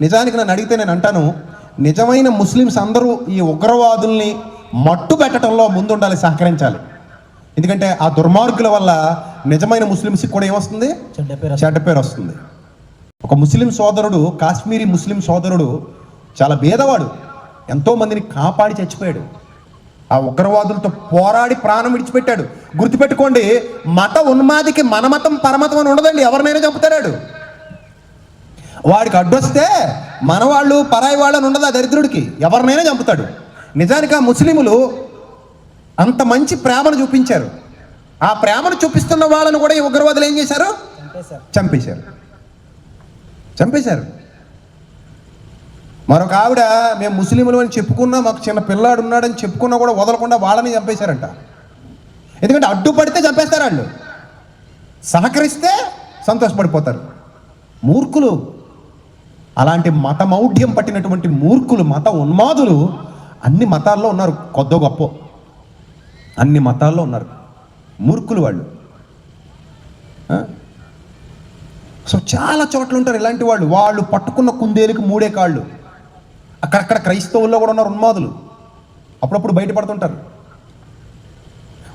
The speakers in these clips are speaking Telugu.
నిజానికి నన్ను అడిగితే నేను అంటాను నిజమైన ముస్లిమ్స్ అందరూ ఈ ఉగ్రవాదుల్ని మట్టు పెట్టడంలో ముందుండాలి సహకరించాలి. ఎందుకంటే ఆ దుర్మార్గుల వల్ల నిజమైన ముస్లిమ్స్కి కూడా ఏమొస్తుంది? చెడ్డ పేరు వస్తుంది. ఒక ముస్లిం సోదరుడు కాశ్మీరీ ముస్లిం సోదరుడు చాలా భేదవాడు. ఎంతో మందిని కాపాడి చచ్చిపోయాడు. ఆ ఉగ్రవాదులతో పోరాడి ప్రాణం విడిచిపెట్టాడు. గుర్తుపెట్టుకోండి మత ఉన్మాదికి మన మతం పరమతం అని ఉండదండి. ఎవరినైనా చంపుతాడు వాడికి అడ్డొస్తే మనవాళ్ళు పరాయి వాళ్ళు అని ఉండదు ఆ దరిద్రుడికి? ఎవరినైనా చంపుతాడు. నిజానికి ఆ ముస్లిములు అంత మంచి ప్రేమను చూపించారు. ఆ ప్రేమను చూపిస్తున్న వాళ్ళను కూడా ఈ ఉగ్రవాదులు ఏం చేశారు? చంపేశారు. చంపేశారు. చంపేశారు. మరొక ఆవిడ మేము ముస్లింలు అని చెప్పుకున్నా మాకు చిన్న పిల్లాడు ఉన్నాడని చెప్పుకున్నా కూడా వదలకుండా వాళ్ళని చంపేశారంట. ఎందుకంటే అడ్డుపడితే చంపేస్తారు వాళ్ళు. సహకరిస్తే సంతోషపడిపోతారు. మూర్ఖులు. అలాంటి మత మౌఢ్యం పట్టినటువంటి మూర్ఖులు మత ఉన్మాదులు అన్ని మతాల్లో ఉన్నారు కొద్ద గొప్ప. అన్ని మతాల్లో ఉన్నారు మూర్ఖులు వాళ్ళు. సో చాలా చోట్ల ఉంటారు ఇలాంటి వాళ్ళు. వాళ్ళు పట్టుకున్న కుందేలుకి మూడే కాళ్ళు. అక్కడక్కడ క్రైస్తవుల్లో కూడా ఉన్నారు ఉన్మాదులు. అప్పుడప్పుడు బయటపడుతుంటారు.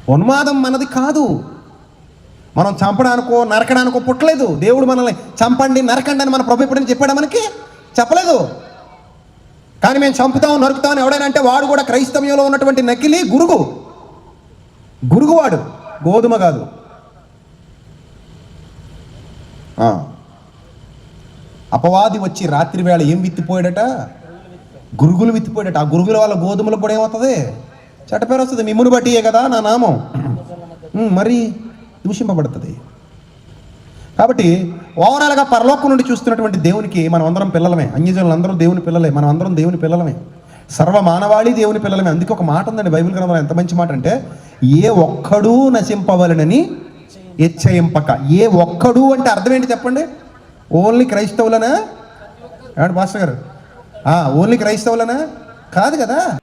ఉన్మాదం మనది కాదు. మనం చంపడానికో నరకడానికో పుట్టలేదు. దేవుడు మనల్ని చంపండి నరకండి అని మన ప్రభు ఎప్పుడైనా చెప్పాడా మనకి? చెప్పలేదు. కానీ మేము చంపుతాం నరుకుతాం ఎవడైనా అంటే వాడు కూడా క్రైస్తవ్యంలో ఉన్నటువంటి నకిలీ గురుగు. గురుగువాడు. గోధుమ కాదు. అపవాది వచ్చి రాత్రి వేళ ఏం విత్తిపోయాడట? గురుగులు విత్తిపోయాడట. ఆ గురుగుల వల్ల గోధుమలకు కూడా ఏమవుతుంది చెడ్డ పేరు వస్తుంది. మిమ్మును బట్టియే కదా నా నామం. మరి దూషింపబడుతుంది. కాబట్టి ఓవరాల్గా పరలోకం నుండి చూస్తున్నటువంటి దేవునికి మనం అందరం పిల్లలమే. అన్యజనులు అందరూ దేవుని పిల్లలే. మనం అందరం దేవుని పిల్లలమే. సర్వ మానవాళి దేవుని పిల్లలమే. అందుకే ఒక మాట ఉందండి బైబిల్ గ్రంథంలో ఎంత మంచి మాట అంటే ఏ ఒక్కడూ నశింపవలనని హెచ్చయింపక ఏ ఒక్కడు అంటే అర్థం ఏంటి చెప్పండి? ఓన్లీ క్రైస్తవులనా? ఏమండి మాస్టర్ గారు? ఓన్లీ క్రైస్తవులనా? కాదు కదా.